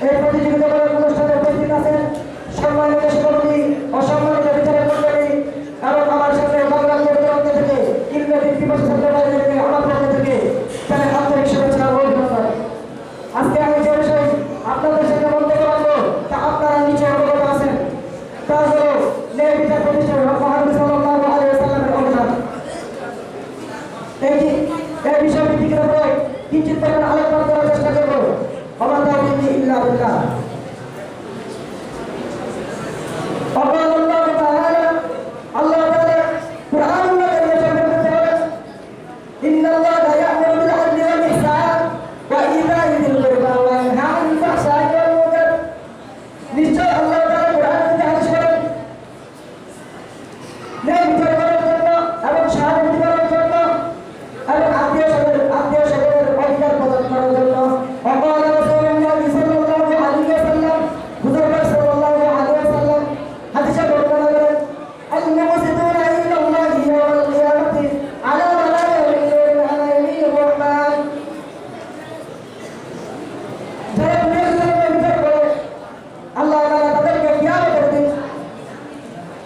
এই প্রতিযোগিতামূলক অনুষ্ঠানে উপস্থিত আছেন সম্মানিত সভাপতি, অসম্মানিত বিচারক মন্ডলী এবং আমার সামনে বাংলা থেকে ইংরেজি দিবস ছাত্র Mawala hindi illa billah.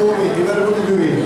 Okay, you better what you do in.